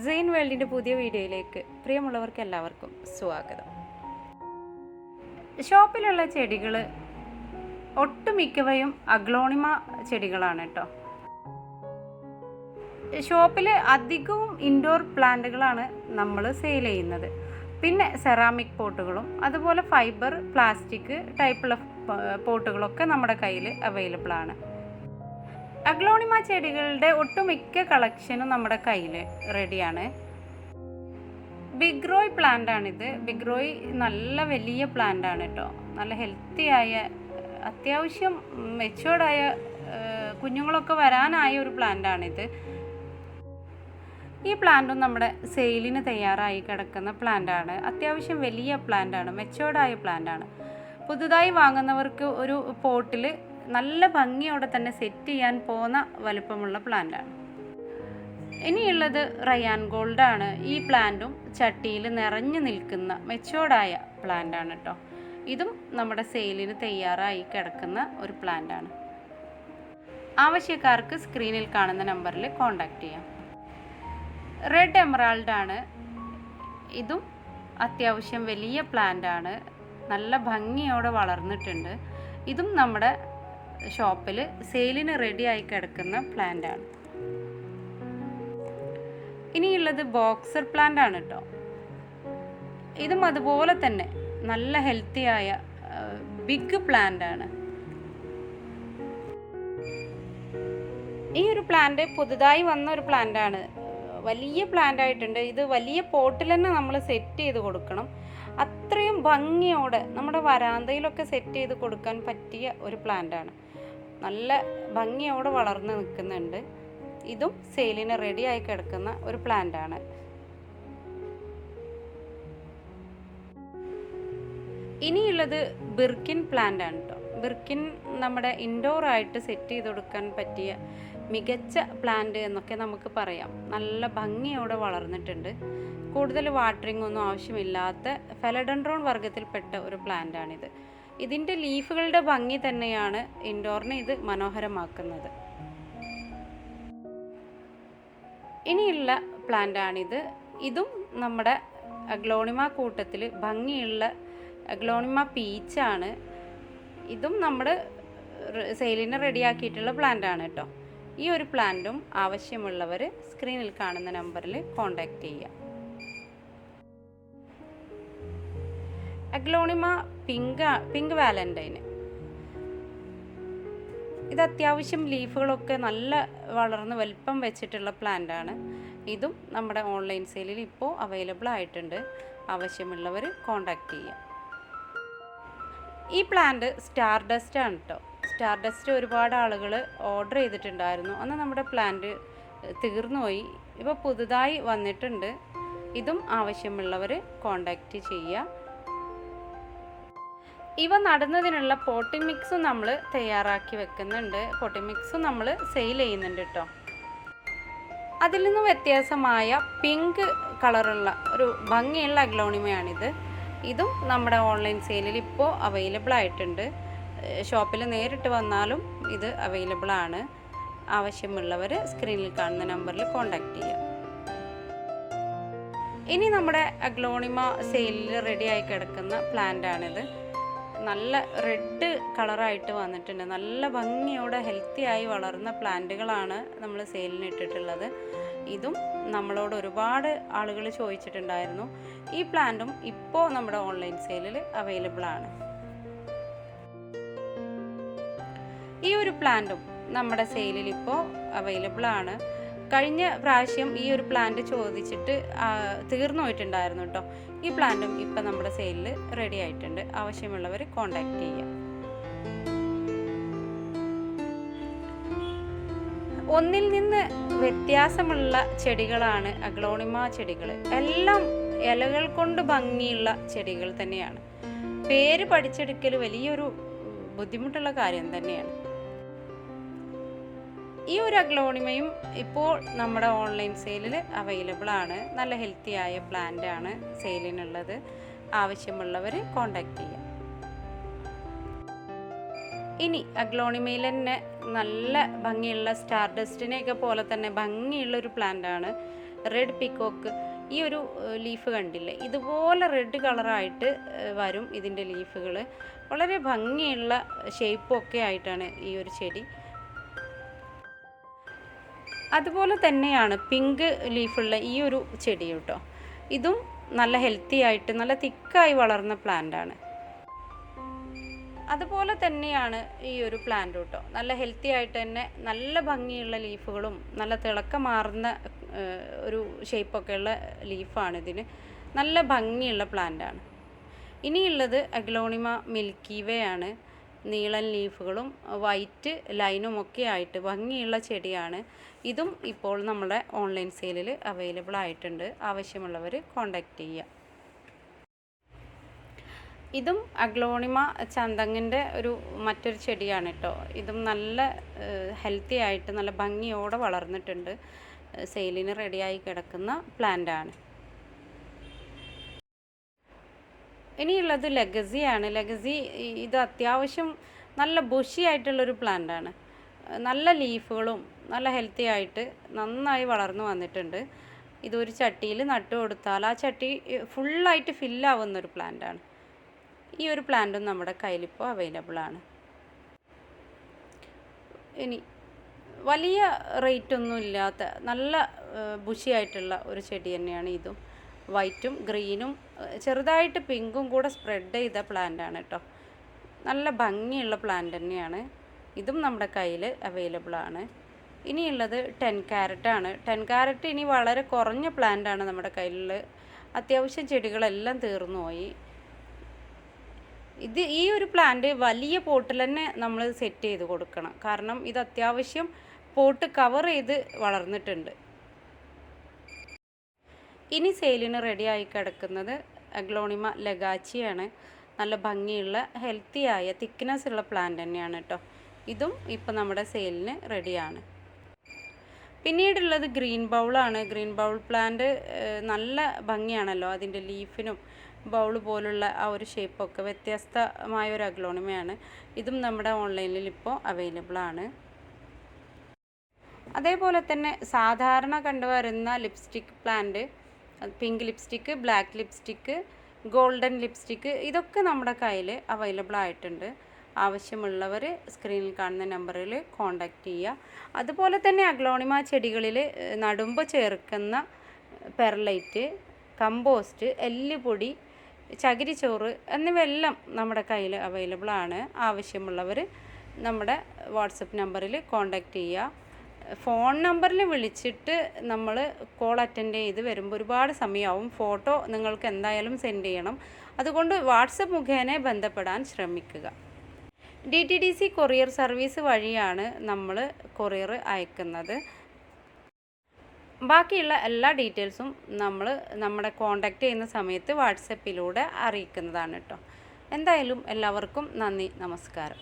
സെയിൻ വേൾഡിന്റെ പുതിയ വീഡിയോയിലേക്ക് പ്രിയമുള്ളവർക്ക് എല്ലാവർക്കും സ്വാഗതം. ഷോപ്പിലുള്ള ചെടികൾ ഒട്ടുമിക്കവയും അഗ്ലോണിമ ചെടികളാണ് കേട്ടോ. ഷോപ്പിൽ അധികവും ഇൻഡോർ പ്ലാന്റുകളാണ് നമ്മൾ സെയിൽ ചെയ്യുന്നത്. പിന്നെ സെറാമിക് പോട്ടുകളും അതുപോലെ ഫൈബർ പ്ലാസ്റ്റിക് ടൈപ്പുള്ള പോട്ടുകളൊക്കെ നമ്മുടെ കയ്യിൽ അവൈലബിൾ ആണ്. അഗ്ലോണിമ ചെടികളുടെ ഒട്ടുമിക്ക കളക്ഷനും നമ്മുടെ കയ്യിൽ റെഡിയാണ് ബിഗ് റോയ് പ്ലാന്റ് ആണിത്. ബിഗ് റോയ് നല്ല വലിയ പ്ലാന്റ് ആണ് കേട്ടോ നല്ല ഹെൽത്തി ആയ അത്യാവശ്യം മെച്ചുവേർഡായ കുഞ്ഞുങ്ങളൊക്കെ വരാനായ ഒരു പ്ലാന്റ് ആണിത്. ഈ പ്ലാന്റും നമ്മുടെ സെയിലിന് തയ്യാറായി കിടക്കുന്ന പ്ലാന്റ് ആണ്. അത്യാവശ്യം വലിയ പ്ലാന്റ് ആണ്. മെച്ചുവേർഡായ പ്ലാന്റ് ആണ്. പുതുതായി വാങ്ങുന്നവർക്ക് ഒരു പോട്ടിൽ നല്ല ഭംഗിയോടെ തന്നെ സെറ്റ് ചെയ്യാൻ പോകുന്ന വലുപ്പമുള്ള പ്ലാന്റാണ്. ഇനിയുള്ളത് റയാൻ ഗോൾഡ് ആണ്. ഈ പ്ലാന്റും ചട്ടിയിൽ നിറഞ്ഞു നിൽക്കുന്ന മെച്ചോർഡായ പ്ലാന്റാണ് കേട്ടോ ഇതും നമ്മുടെ സെയിലിന് തയ്യാറായി കിടക്കുന്ന ഒരു പ്ലാന്റാണ് ആവശ്യക്കാർക്ക് സ്ക്രീനിൽ കാണുന്ന നമ്പറിൽ കോൺടാക്റ്റ് ചെയ്യാം. റെഡ് എമറാൾഡ് ആണ്. ഇതും അത്യാവശ്യം വലിയ പ്ലാന്റ് ആണ്. നല്ല ഭംഗിയോടെ വളർന്നിട്ടുണ്ട്. ഇതും നമ്മുടെ ഷോപ്പിൽ സെയിലിന് റെഡി ആയി കിടക്കുന്ന പ്ലാന്റ് ആണ്. ഇനിയുള്ളത് ബോക്സർ പ്ലാന്റ് ആണ് കേട്ടോ ഇതും അതുപോലെ തന്നെ നല്ല ഹെൽത്തി ആയ ബിഗ് പ്ലാന്റ് ആണ്. ഈ ഒരു പ്ലാന്റ് പുതുതായി വന്ന ഒരു പ്ലാന്റ് ആണ്. വലിയ പ്ലാന്റ് ആയിട്ടുണ്ട്. ഇത് വലിയ പോട്ടിൽ തന്നെ നമ്മൾ സെറ്റ് ചെയ്ത് കൊടുക്കണം. അത്രയും ഭംഗിയോടെ നമ്മുടെ വരാന്തയിലൊക്കെ സെറ്റ് ചെയ്ത് കൊടുക്കാൻ പറ്റിയ ഒരു പ്ലാന്റ് ആണ്. നല്ല ഭംഗിയോടെ വളർന്ന് നിൽക്കുന്നുണ്ട്. ഇതും സെയിലിന് റെഡിയായി കിടക്കുന്ന ഒരു പ്ലാന്റ് ആണ്. ഇനിയുള്ളത് ബിർക്കിൻ പ്ലാന്റ് ആണ് കേട്ടോ ബിർക്കിൻ നമ്മുടെ ഇൻഡോർ ആയിട്ട് സെറ്റ് ചെയ്ത് കൊടുക്കാൻ പറ്റിയ മികച്ച പ്ലാന്റ് എന്നൊക്കെ നമുക്ക് പറയാം. നല്ല ഭംഗിയോടെ വളർന്നിട്ടുണ്ട്. കൂടുതൽ വാട്ടറിംഗ് ഒന്നും ആവശ്യമില്ലാത്ത ഫെലഡൻഡ്രോൺ വർഗത്തിൽപ്പെട്ട ഒരു പ്ലാന്റ് ആണിത്. ഇതിന്റെ ലീഫുകളുടെ ഭംഗി തന്നെയാണ് ഇൻഡോറിനെ ഇത് മനോഹരമാക്കുന്നത്. ഇനിയുള്ള പ്ലാന്റ് ആണിത് ഇതും നമ്മുടെ അഗ്ലോണിമ കൂട്ടത്തിൽ ഭംഗിയുള്ള അഗ്ലോണിമ പീച്ചാണ്. ഇതും നമ്മൾ സെയിലിന് റെഡിയാക്കിയിട്ടുള്ള പ്ലാന്റ് ആണ് കേട്ടോ. ഈ ഒരു പ്ലാന്റും ആവശ്യമുള്ളവർ സ്ക്രീനിൽ കാണുന്ന നമ്പറിൽ കോൺടാക്റ്റ് ചെയ്യുക. അഗ്ലോണിമ പിങ്ക് പിങ്ക് വാലന്റൈന് ഇത് അത്യാവശ്യം ലീഫുകളൊക്കെ നല്ല വളർന്ന് വലിപ്പം വെച്ചിട്ടുള്ള പ്ലാന്റ് ആണ് ഇതും നമ്മുടെ ഓൺലൈൻ സെയിലിൽ ഇപ്പോൾ അവൈലബിൾ ആയിട്ടുണ്ട്. ആവശ്യമുള്ളവർ കോണ്ടാക്ട് ചെയ്യാം. ഈ പ്ലാന്റ് സ്റ്റാർ ഡസ്റ്റ് ആണ് കേട്ടോ സ്റ്റാർ ഡസ്റ്റ് ഒരുപാട് ആളുകൾ ഓർഡർ ചെയ്തിട്ടുണ്ടായിരുന്നു. അന്ന് നമ്മുടെ പ്ലാന്റ് തീർന്നുപോയി ഇപ്പോൾ പുതുതായി വന്നിട്ടുണ്ട്. ഇതും ആവശ്യമുള്ളവർ കോണ്ടാക്റ്റ് ചെയ്യുക ഇവ നടുന്നതിനുള്ള പോട്ടിംഗ് മിക്സും നമ്മൾ തയ്യാറാക്കി വെക്കുന്നുണ്ട്. പോട്ടിംഗ് മിക്സും നമ്മൾ സെയിൽ ചെയ്യുന്നുണ്ട് കേട്ടോ അതിൽ നിന്ന് വ്യത്യാസമായ പിങ്ക് കളറുള്ള ഒരു ഭംഗിയുള്ള അഗ്ലോണിമയാണിത്. ഇതും നമ്മുടെ ഓൺലൈൻ സെയിലിൽ ഇപ്പോൾ അവൈലബിൾ ആയിട്ടുണ്ട്. ഷോപ്പിൽ നേരിട്ട് വന്നാലും ഇത് അവൈലബിൾ ആണ്. ആവശ്യമുള്ളവർ സ്ക്രീനിൽ കാണുന്ന നമ്പറിൽ കോൺടാക്റ്റ് ചെയ്യുക ഇനി നമ്മുടെ അഗ്ലോണിമ സെയിലിൽ റെഡിയായി കിടക്കുന്ന പ്ലാന്റ് ആണിത്. നല്ല റെഡ് കളറായിട്ട് വന്നിട്ടുണ്ട്. നല്ല ഭംഗിയോടെ ഹെൽത്തി ആയി വളർന്ന പ്ലാന്റുകളാണ് നമ്മൾ സെയിലിന് ഇട്ടിട്ടുള്ളത്. ഇതും നമ്മളോട് ഒരുപാട് ആളുകൾ ചോദിച്ചിട്ടുണ്ടായിരുന്നു. ഈ പ്ലാന്റും ഇപ്പോൾ നമ്മുടെ ഓൺലൈൻ സെയിലിൽ അവൈലബിൾ ആണ്. ഈ ഒരു പ്ലാന്റും നമ്മുടെ സെയിലിൽ ഇപ്പോൾ അവൈലബിൾ ആണ്. കഴിഞ്ഞ പ്രാവശ്യം ഈ ഒരു പ്ലാന്റ് ചോദിച്ചിട്ട് തീർന്നു പോയിട്ടുണ്ടായിരുന്നു കേട്ടോ ഈ പ്ലാന്റും ഇപ്പം നമ്മുടെ സെയിലിൽ റെഡി ആയിട്ടുണ്ട്. ആവശ്യമുള്ളവർ കോണ്ടാക്ട് ചെയ്യുക ഒന്നിൽ നിന്ന് വ്യത്യാസമുള്ള ചെടികളാണ് അഗ്ലോണിമ ചെടികൾ. എല്ലാം ഇലകൾ കൊണ്ട് ഭംഗിയുള്ള ചെടികൾ തന്നെയാണ്. പേര് പഠിച്ചെടുക്കൽ വലിയൊരു ബുദ്ധിമുട്ടുള്ള കാര്യം തന്നെയാണ്. ഈ ഒരു അഗ്ലോണിമയും ഇപ്പോൾ നമ്മുടെ ഓൺലൈൻ സെയിലിൽ അവൈലബിൾ ആണ്. നല്ല ഹെൽത്തി ആയ പ്ലാന്റ് ആണ് സെയിലിനുള്ളത്. ആവശ്യമുള്ളവർ കോണ്ടാക്ട് ചെയ്യാം. ഇനി അഗ്ലോണിമയിൽ തന്നെ നല്ല ഭംഗിയുള്ള സ്റ്റാർ ഡസ്റ്റിനെയൊക്കെ പോലെ തന്നെ ഭംഗിയുള്ള ഒരു പ്ലാന്റ് ആണ് റെഡ് പിക്കോക്ക് ഈ ഒരു ലീഫ് കണ്ടില്ലേ? ഇതുപോലെ റെഡ് കളറായിട്ട് വരും ഇതിന്റെ ലീഫുകൾ വളരെ ഭംഗിയുള്ള ഷേപ്പൊക്കെ ആയിട്ടാണ് ഈ ഒരു ചെടി അതുപോലെ തന്നെയാണ് പിങ്ക് ലീഫുള്ള ഈ ഒരു ചെടി കേട്ടോ. ഇതും നല്ല ഹെൽത്തി ആയിട്ട് നല്ല തിക്കായി വളർന്ന പ്ലാന്റ് ആണ്. അതുപോലെ തന്നെയാണ് ഈ ഒരു പ്ലാന്റ് കേട്ടോ. നല്ല ഹെൽത്തി ആയിട്ട് തന്നെ നല്ല ഭംഗിയുള്ള ലീഫുകളും നല്ല തിളക്കമാർന്ന ഒരു ഷേപ്പൊക്കെയുള്ള ലീഫാണ് ഇതിന്. നല്ല ഭംഗിയുള്ള പ്ലാന്റ് ആണ്. ഇനിയുള്ളത് അഗ്ലോണിമ മിൽക്കി വേ ആണ്. നീളൻ ലീഫുകളും വൈറ്റ് ലൈനും ഒക്കെ ആയിട്ട് ഭംഗിയുള്ള ചെടിയാണ്. ഇതും ഇപ്പോൾ നമ്മുടെ ഓൺലൈൻ സെയിലിൽ അവൈലബിൾ ആയിട്ടുണ്ട്. ആവശ്യമുള്ളവർ കോണ്ടാക്ട് ചെയ്യുക. ഇതും അഗ്ലോണിമ ചന്തങ്ങിന്റെ ഒരു മറ്റൊരു ചെടിയാണ് കേട്ടോ. ഇതും നല്ല ഹെൽത്തി ആയിട്ട് നല്ല ഭംഗിയോടെ വളർന്നിട്ടുണ്ട്. സെയിലിന് റെഡിയായി കിടക്കുന്ന പ്ലാന്റ് ആണ് ഇനിയുള്ളത് ലെഗസിയാണ് ലെഗസി ഇത് അത്യാവശ്യം നല്ല ബുഷി ആയിട്ടുള്ളൊരു പ്ലാന്റ് ആണ്. നല്ല ലീഫുകളും നല്ല ഹെൽത്തി ആയിട്ട് നന്നായി വളർന്നു വന്നിട്ടുണ്ട്. ഇതൊരു ചട്ടിയിൽ നട്ടു കൊടുത്താൽ ആ ചട്ടി ഫുള്ളായിട്ട് ഫില്ലാവുന്ന ഒരു പ്ലാന്റ് ആണ്. ഈ ഒരു പ്ലാന്റും നമ്മുടെ കയ്യിലിപ്പോൾ അവൈലബിൾ ആണ്. ഇനി വലിയ റേറ്റ് ഒന്നും ഇല്ലാത്ത നല്ല ബുഷിയായിട്ടുള്ള ഒരു ചെടി തന്നെയാണ് ഇതും. വൈറ്റും ഗ്രീനും ചെറുതായിട്ട് പിങ്കും കൂടെ സ്പ്രെഡ് ചെയ്ത പ്ലാന്റ് ആണ് കേട്ടോ നല്ല ഭംഗിയുള്ള പ്ലാന്റ് തന്നെയാണ്. ഇതും നമ്മുടെ കയ്യിൽ അവൈലബിൾ ആണ്. ഇനിയുള്ളത് ടെൻ ആണ്. ടെൻ ക്യാരറ്റ് ഇനി വളരെ കുറഞ്ഞ പ്ലാന്റ് ആണ് നമ്മുടെ കയ്യിൽ അത്യാവശ്യം ചെടികളെല്ലാം തീർന്നു പോയി. ഇത് ഈ ഒരു പ്ലാന്റ് വലിയ പോട്ടിൽ തന്നെ നമ്മൾ സെറ്റ് ചെയ്ത് കൊടുക്കണം. കാരണം ഇത് അത്യാവശ്യം പോട്ട് കവർ ചെയ്ത് വളർന്നിട്ടുണ്ട്. ഇനി സെയിലിന് റെഡിയായി കിടക്കുന്നത് അഗ്ലോണിമ ലഗാച്ചിയാണ്. നല്ല ഭംഗിയുള്ള ഹെൽത്തിയായ തിക്നെസ് ഉള്ള പ്ലാന്റ് തന്നെയാണ് കേട്ടോ ഇതും ഇപ്പോൾ നമ്മുടെ സെയിലിന് റെഡിയാണ് പിന്നീടുള്ളത് ഗ്രീൻ ബൗളാണ് ഗ്രീൻ ബൗൾ പ്ലാന്റ് നല്ല ഭംഗിയാണല്ലോ അതിന്റെ ലീഫിനും ബൗൾ പോലുള്ള ആ ഒരു ഷേപ്പൊക്കെ വ്യത്യസ്തമായ ഒരു അഗ്ലോണിമയാണ്. ഇതും നമ്മുടെ ഓൺലൈനിൽ ഇപ്പോൾ അവൈലബിൾ ആണ്. അതേപോലെ തന്നെ സാധാരണ കണ്ടുവരുന്ന lipstick plant pink lipstick black lipstick golden lipstick ഇതൊക്കെ നമ്മുടെ കയ്യിൽ അവൈലബിൾ ആയിട്ടുണ്ട്. ആവശ്യമുള്ളവർ സ്ക്രീനിൽ കാണുന്ന നമ്പറിൽ കോൺടാക്റ്റ് ചെയ്യുക. അതുപോലെ തന്നെ അഗ്ലോണിമ ചെടികളിൽ നടുമ്പ് ചേർക്കുന്ന പെർലൈറ്റ് കമ്പോസ്റ്റ് എല്ലുപൊടി ചകിരിച്ചോറ് എന്നിവയെല്ലാം നമ്മുടെ കയ്യിൽ അവൈലബിൾ ആണ്. ആവശ്യമുള്ളവർ നമ്മുടെ വാട്സപ്പ് നമ്പറിൽ കോൺടാക്റ്റ് ചെയ്യുക. ഫോൺ നമ്പറിൽ വിളിച്ചിട്ട് നമ്മൾ കോൾ അറ്റൻഡ് ചെയ്ത് വരുമ്പോൾ ഒരുപാട് സമയമാവും. ഫോട്ടോ നിങ്ങൾക്ക് എന്തായാലും സെൻഡ് ചെയ്യണം. അതുകൊണ്ട് വാട്സപ്പ് മുഖേന ബന്ധപ്പെടാൻ ശ്രമിക്കുക. D T D C courier service വഴിയാണ് നമ്മൾ കൊറിയർ അയക്കുന്നത്. ബാക്കിയുള്ള എല്ലാ ഡീറ്റെയിൽസും നമ്മൾ നമ്മുടെ കോണ്ടാക്റ്റ് ചെയ്യുന്ന സമയത്ത് വാട്സപ്പിലൂടെ അറിയിക്കുന്നതാണ് കേട്ടോ. എന്തായാലും എല്ലാവർക്കും നന്ദി. നമസ്കാരം.